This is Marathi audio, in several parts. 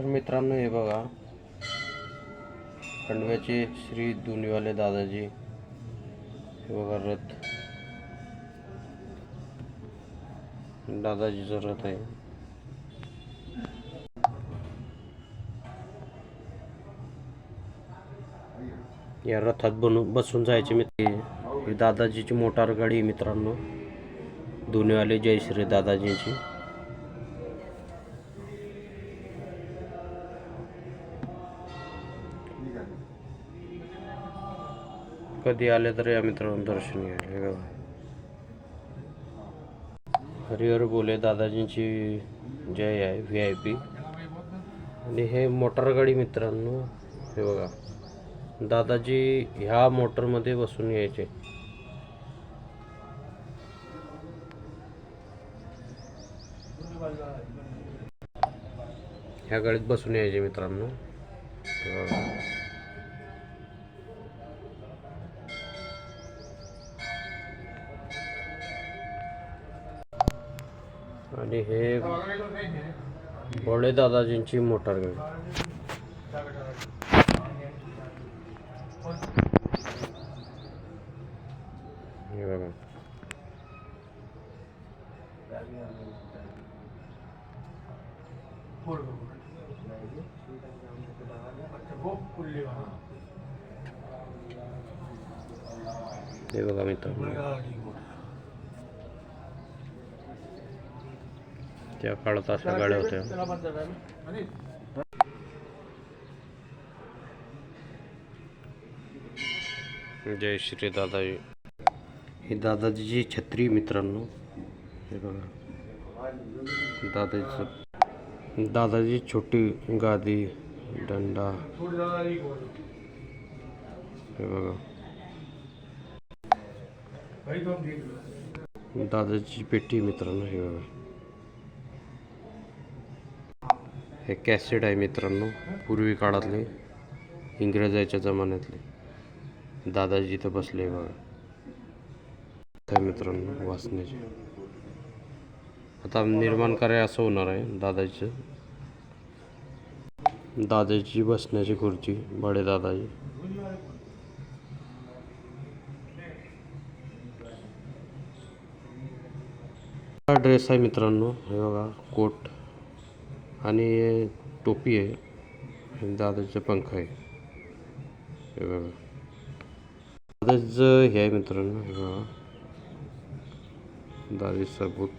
तर मित्रांनो हे बघा. खंडव्याचे श्री दुनिवाले दादाजी. हे बघा रथ. दादाजीचं रथ आहे. या रथात बनून बसून जायचे मित्र. दादाजीची मोटार गाडी आहे मित्रांनो. दोन्हीवाले जय श्री दादाजींची. कधी आले तर या मित्रांनो दर्शन घ्यायला हे बघा. हरिहर बोले दादाजींची जय आहे व्ही आय पी आणि हे मोटारगाडी मित्रांनो हे बघा. दादाजी ह्या मोटरमध्ये बसून यायचे ह्या गाडीत बसून यायचे मित्रांनो. आणि हे भोळे दादाजींची मोटार गाडी. हे बघा. हे बघा मित्रांनो. त्या काळात अशा गाड्या होत्या. जय श्री दादाजी. ही दादाजीची छत्री मित्रांनो हे बघा. दादाजीचं दादाजी छोटी गादी दंडा. हे बघा. दादाची पेटी मित्रांनो हे बघा. हे कॅसेट आहे मित्रांनो पूर्वी काळातले इंग्रजाच्या जमान्यातले. दादाजी इथं बसले बघा. त्या मित्रांनो वाचण्याचे आता निर्माण कार्य असं होणार आहे दादाजीचं. दादाजी बसण्याची खुर्ची बडे दादाजी. ड्रेस आहे मित्रांनो हे बघा कोट. आणि टोपी आहे. दादाचं पंख आहे. हे बघा. दादाचं हे आहे मित्रांनो हे बघा. दादाचा बूट.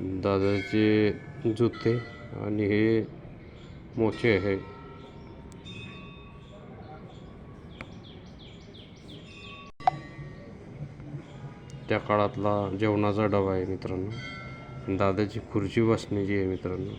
दादाचे जुते आणि हे मोचे आहे. त्या काळातला जेवणाचा डबा आहे मित्रांनो. दादाची खुर्ची बसण्याची आहे मित्रांनो.